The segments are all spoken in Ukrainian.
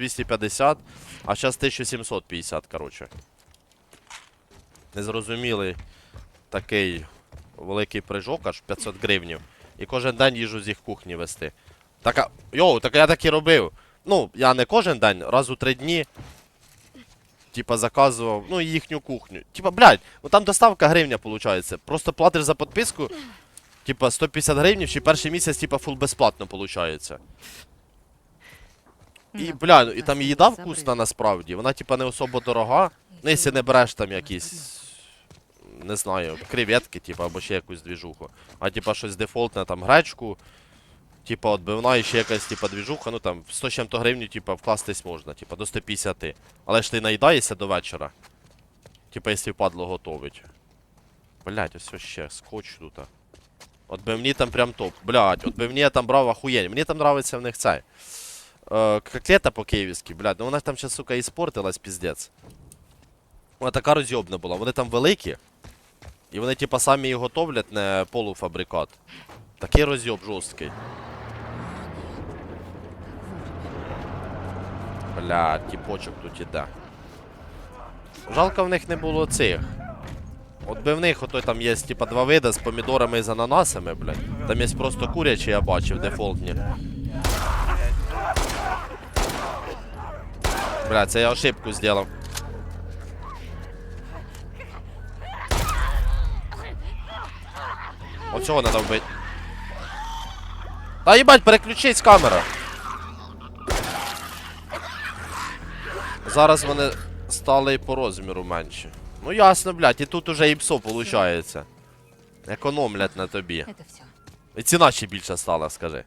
1250, а зараз 1750, коротше. Незрозумілий такий великий прыжок, аж 500 гривнів. І кожен день їжу з їх кухні вести. Так, а, йоу, так я так і робив. Ну, я не кожен день, раз у три дні. Типа заказував, ну, їхню кухню. Типа, блядь, ну там доставка гривня виходить. Просто платиш за підписку, типа 150 гривень, чи перший місяць, типа, фул безплатно виходить. І, бля, ну, і там їда вкусна насправді. Вона, типа, не особо дорога. Ну, якщо не береш там якісь. Не знаю, креветки, типа, або ще якусь двіжуху. А типа щось дефолтне, там гречку, типа отбивна і ще якась типа двіжуха, ну там 100 чим-то гривень, типа, вкластись можна, типа, до 150. Але ж ти наїдаєшся до вечора. Типа, якщо впадло готовить. Блять, ось ще, скотч тут. Отбивні там прям топ. Блять, отбивні я там брав охуєнь. Мені там нравиться в них цей. Е, котлета по-київськи, блядь, ну вона там ще, сука, і спортилась, піздець. Вона така розйобна була. Вони там великі. І вони, типа, самі її готовлять, не полуфабрикат. Такий розйоб жорсткий. Бля, тіпочок тут іде. Жалко в них не було цих. От би в них ото там є, типа, два види з помідорами і з ананасами, блядь. Там є просто курячі, я бачив, дефолтні. Бля, це я ошибку зробив. Оцього треба вбити. Та їбать, переключись камера. Зараз вони стали по розміру менші. Ну ясно, блядь, і тут уже і псо виходить. Економлять на тобі. І ціна ще більша стала, скажи.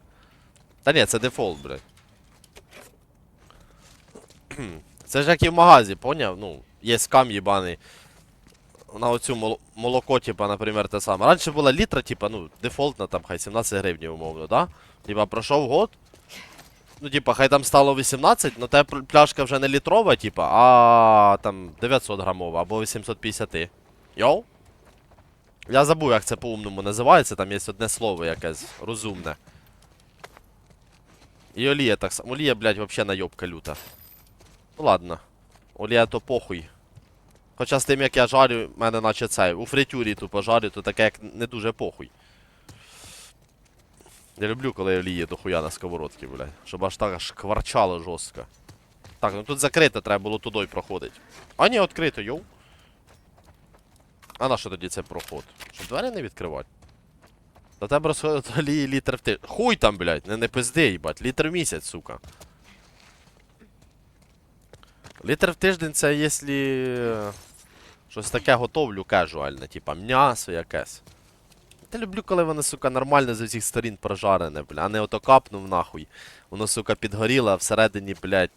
Та ні, це дефолт, блядь. Це ж як і в магазі, поняв? Ну, є скам їбаний. На оцю молоко, типа, наприклад, те саме. Раніше була літра, типа, ну, дефолтна, там, хай 17 гривень, умовно, да? Типа, пройшов год. Ну, типа, хай там стало 18, но та пляшка вже не літрова, типа, а там 900 грамова або 850. Йоу? Я забув, як це по-умному називається, там є одне слово якесь розумне. І олія так само. Олія, блядь, вообще найобка люта. Ну ладно. Олія то похуй. Хоча з тим, як я жарю, в мене наче цей. У фритюрі тупо жарю, то таке як не дуже похуй. Я люблю, коли олії до хуя на сковородці, блядь. Щоб аж так аж кварчало жорстко. Так, ну тут закрито, треба було туди проходити. А ні, відкрито, йоу. А на що тоді це проход? Щоб двері не відкривати? До тебе розходить літр в тиждень. Хуй там, блядь, не, не пизди, їбать. Літр в місяць, сука. Літр в тиждень це якщо е, щось таке готовлю кежуальне, типа м'ясо якесь. Я люблю, коли воно, сука, нормально з усіх сторін прожарене, бля, а не ото капнув нахуй. Воно, сука, підгоріло, а всередині, блядь,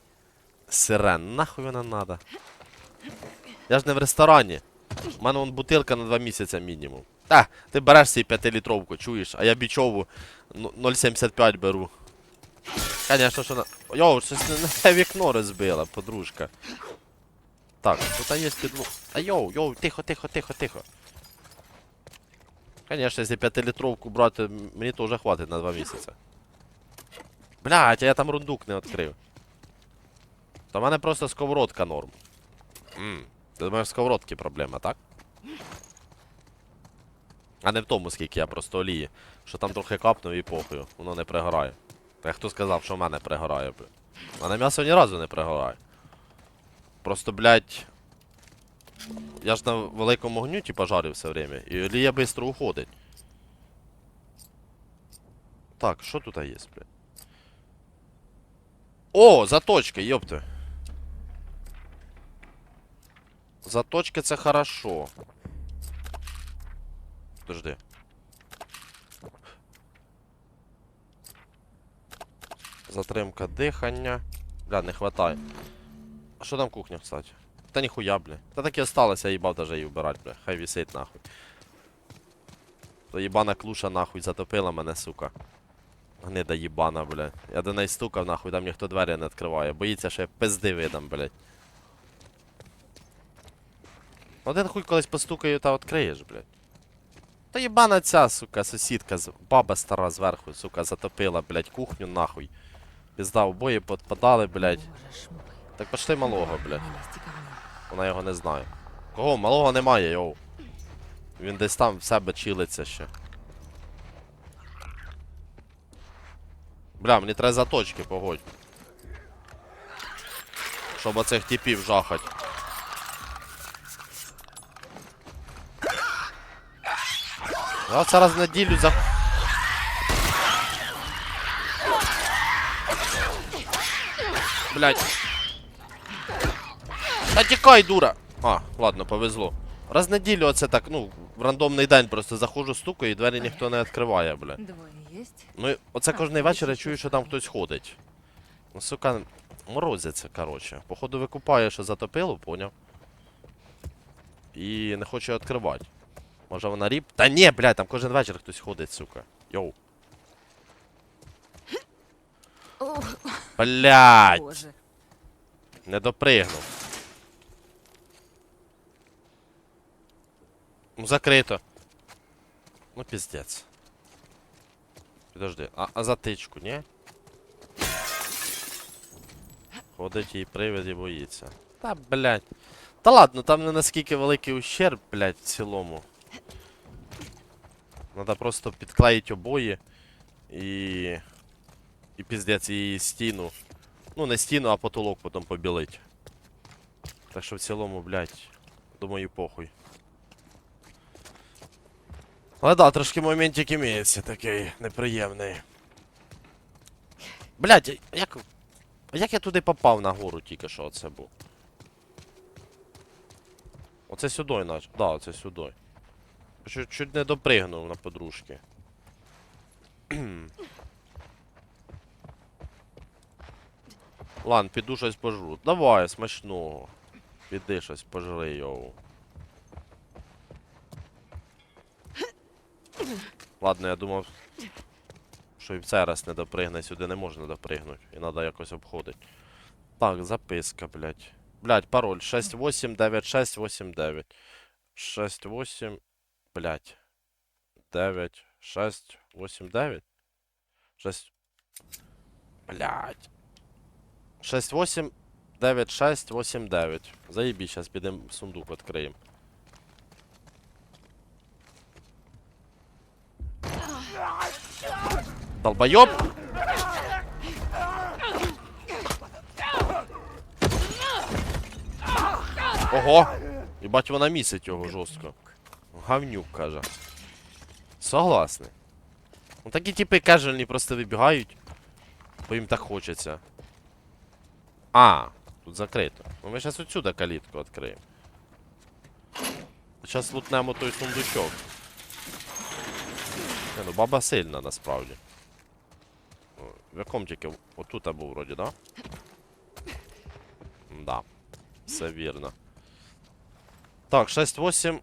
сирен. Нахуй воно надо. Я ж не в ресторані. У мене вон бутилка на 2 місяці мінімум. Та, ти береш свій 5-літровку, чуєш, а я бічову ну, 0,75 беру. Конечно, що на. Йоу, щось те вікно розбила, подружка. Так, тут є підло. А йоу, йоу, тихо, тихо, тихо, тихо. Конечно, якщо 5-літровку брати, м- мені то вже хватить на 2 місяці. Блять, а я там рундук не відкрив. То в мене просто сковородка норм. Ммм. Ти думаєш, в сковородці проблема, так? А не в тому, скільки я просто олії. Що там трохи капнув і похую, воно не пригорає. Та хто сказав, що в мене пригорає, бля? У мене м'ясо ні разу не пригорає. Просто, блядь. Я ж на великому огню, типа, жарю все время, і олія швидко уходить. Так, що тут є, блядь? О, заточки, ёпта. Заточки це хорошо. Подожди. Затримка дихання. Бля, не хватає. А що там кухня, кстати? Та ніхуя, бля. Та так і осталося, я їбав даже її вбирать, бля. Хай висить нахуй. То їбана клуша нахуй затопила мене, сука. Гнида їбана, бля. Я до неї стукав нахуй, там ніхто двері не відкриває. Боїться, що я пизди видам, блядь. Один хуй колись постукаю та відкриєш, блядь. Та їбана ця, сука, сусідка, баба стара зверху, сука, затопила, блядь, кухню нахуй. Пізда, обоє подпадали, блядь. Так пошли малого, блядь. Вона його не знає. Кого? Малого немає, йоу. Він десь там в себе чилиться ще. Бля, мені треба заточки, погодь. Щоб оцих типів жахать. Я це раз в неділю за. Блять. Та тікай, дура! А, ладно, повезло. Раз в неділю оце так, ну, в рандомний день просто заходжу, стукаю, і двері ніхто не відкриває, бля. Двое есть? Ну, оце кожний вечір я чую, що там хтось ходить. Ну, сука, морозиться, короче. Походу викупає, що затопило, поняв. І не хоче відкривати. Може вона ріп? Та ні, блядь, там кожен вечір хтось ходить, сука. Йоу. Боже. Не допригнув. Ну, закрито. Ну, піздець. Підожди, а, а затичку, ні? Ходить і привид і боїться. Та, блядь. Та ладно, там не наскільки великий ущерб, блядь, в цілому. Надо просто підклеїть обої і. І піздець, і стіну. Ну, не стіну, а потолок потім побілить. Так що в цілому, блядь, думаю, похуй. Але да, трошки моментик імеється такий неприємний. Блядь, як. Як я туди попав на гору тільки що оце був? Оце сюди, наш. Да, оце сюди. Чуть, чуть не допригнув на подружки. Ладно, піду щось пожру. Давай, смачного. Піди щось пожри, йоу. Ладно, я думав, що і цей раз не допригне, сюди не можна допригнути. І треба якось обходити. Так, записка, блядь. Блядь, пароль 689689. 68, блядь. 9, 6, 8, 9? 6. Блядь. 68 96 89. Заебі, зараз підемо сундук відкриємо. Долбойоб! Ого! Єбать вона місить його жорстко. Гавнюк, каже. Согласний. Ну такі типи кежельні просто вибігають, бо їм так хочеться. А, тут закрито. Ну ми зараз отсюда калітку відкриємо. Зараз лутнемо той сундучок. Не, ну баба сильна насправді. В якому тільки. Отут був вроді, да? Да. Все вірно. Так, 6-8.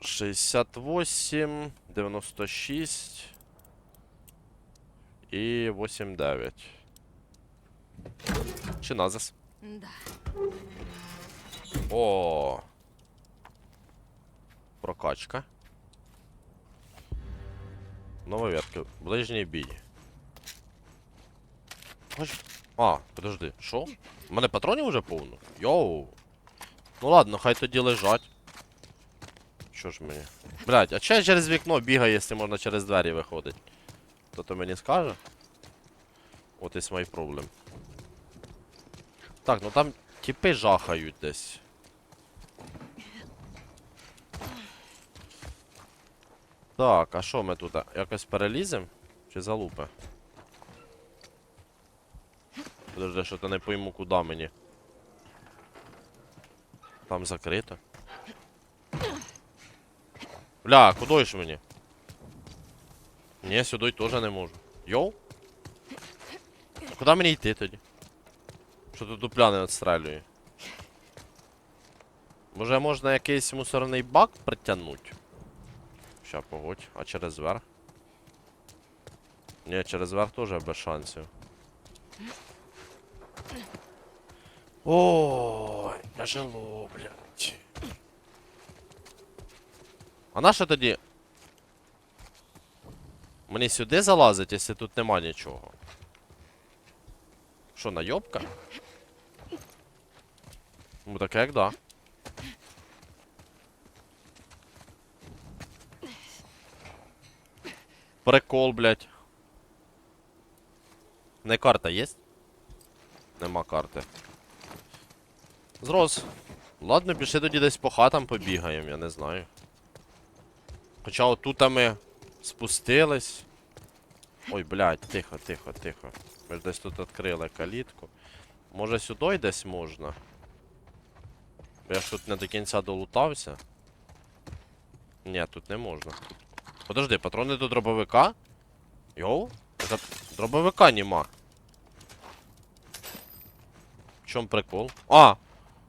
68, 96 і 8-9. Чи назис? Да. О. Прокачка. Нова ветка. Ближній бій. А, подожди, що? У мене патронів уже повно? Йоу. Ну ладно, хай тоді лежать. Що ж мені? Блять, а че через вікно бігає, якщо можна через двері виходить? Хто то мені скаже? От is my problem. Так, ну там тіпи жахають десь. Так, а що ми тут? Якось перелізем? Чи залупи? Подожди, що то не пойму, куди мені. Там закрито. Бля, куди ж мені? Ні, сюди теж не можу. Йоу? Куди мені йти тоді? Що тут дупля не відстрелює? Може можна якийсь мусорний бак притягнути? Ща, погодь, а через верх? Ні, через верх теж без шансів. Ой, тяжело, блядь. А наше тоді. Мені сюди залазить, якщо тут нема нічого. Що, найобка? Ну так як да. Прикол, блядь. Не карта є? Нема карти. Зрос. Ладно, пішли тоді десь по хатам побігаємо, я не знаю. Хоча отут ми спустились. Ой, блядь, тихо, тихо, тихо. Ми ж десь тут відкрили калітку. Може сюди десь можна? Я ж тут не до кінця долутався. Ні, тут не можна. Подожди, патрони до дробовика? Йоу? А дробовика нема. В чому прикол? А!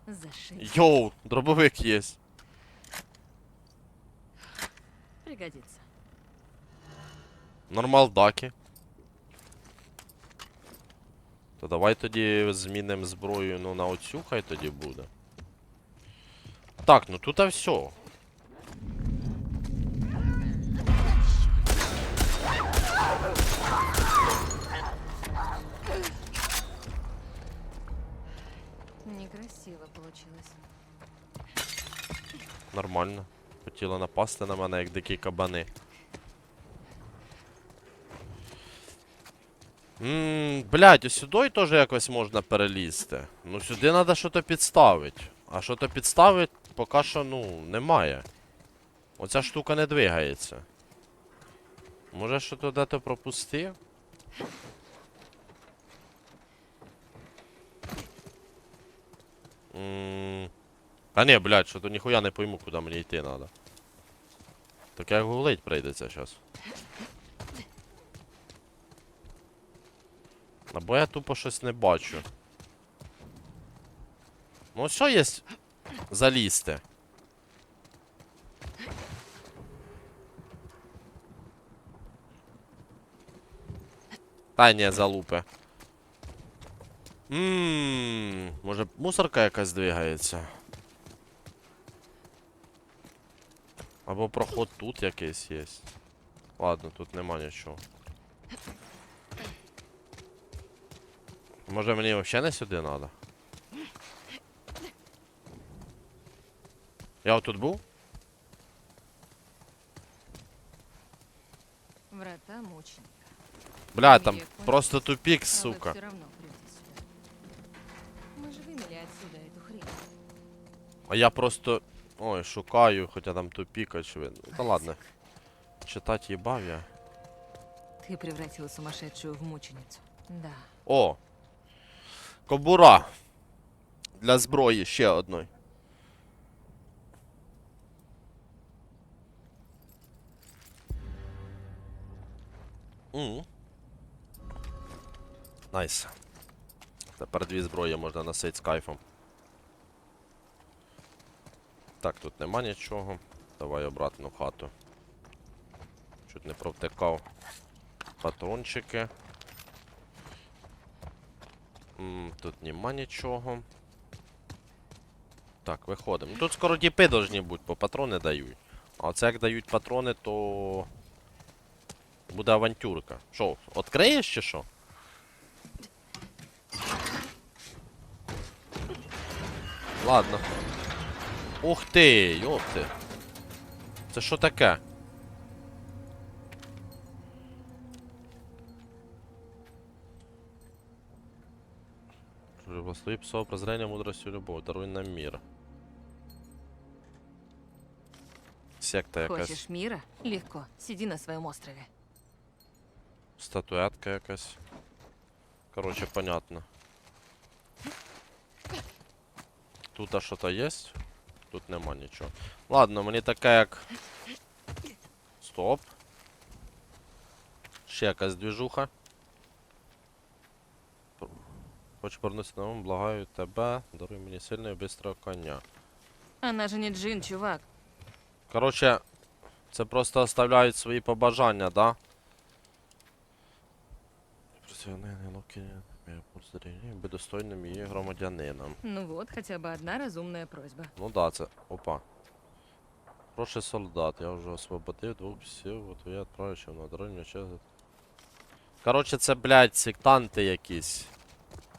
Зашить. Йоу, дробовик є. Пригодится. Нормал даки. То давай тоді змінимо зброю ну, на оцю, хай тоді буде. Так, ну тут а все. Некрасиво получилось. Нормально. Хотіли напасти на мене, як дикі кабани. Ммм, блядь, ось сюди теж якось можна перелізти. Ну сюди треба щось підставити. А що то підставити, поки що, ну, немає. Оця штука не двигається. Може, що то де-то пропустив? Ммм. А не, блядь, що то ніхуя не пойму, куди мені йти треба. Так як гуглить прийдеться зараз. Або я тупо щось не бачу. Ну що є залізти? Та ні, залупи. Ммм, може мусорка якась двигається? Або проход тут якийсь є. Ладно, тут нема нічого. Може мені взагалі не сюди треба? Я отут був? Врата мученика. Бля, там Я понял. просто тупик, А сука. вы все равно придете сюда. Мы же вымели отсюда эту хрень. А я просто. Ой, шукаю, хоча там тупик, очевидно. Та ладно. Читати їбав я. Ты превратила сумасшедшую в мученицу. Да. О! Кобура! Для зброї ще одної. Мгм. Найс. Тепер дві зброї можна носити з кайфом. Так, тут нема нічого. Давай обратно в хату. Чуть не провтикав. Патрончики. М, Тут нема нічого. Так, виходимо. Тут скоро діпи должні бути, бо патрони дають. А оце як дають патрони, то. Буде авантюрка. Що, відкриєш чи що? Ладно. Ух ти, йопти. Це що таке? Благослови псов прозрения, мудростью, любовь, даруй нам мир. Секта якась. Хочешь мира? Легко. Сиди на своем острове. Статуетка якась. Короче, понятно. Тут а що-то є? Тут нема нічого. Ладно, мені таке як. Стоп. Ще якась двіжуха. Хочу повернутися на ум, благаю тебе, даруй мені сильного і бистрого коня. Она же не джин, чувак. Короче, це просто оставляють свої побажання, да? Працівники Локіні, би достойним її громадянином. Ну вот, хотя бы одна разумная просьба. Ну да, це. Опа. Прошу солдат, я вже освободив двох псів, от я відправив на дронь, ще... Короче, це, блядь, сектанти якісь.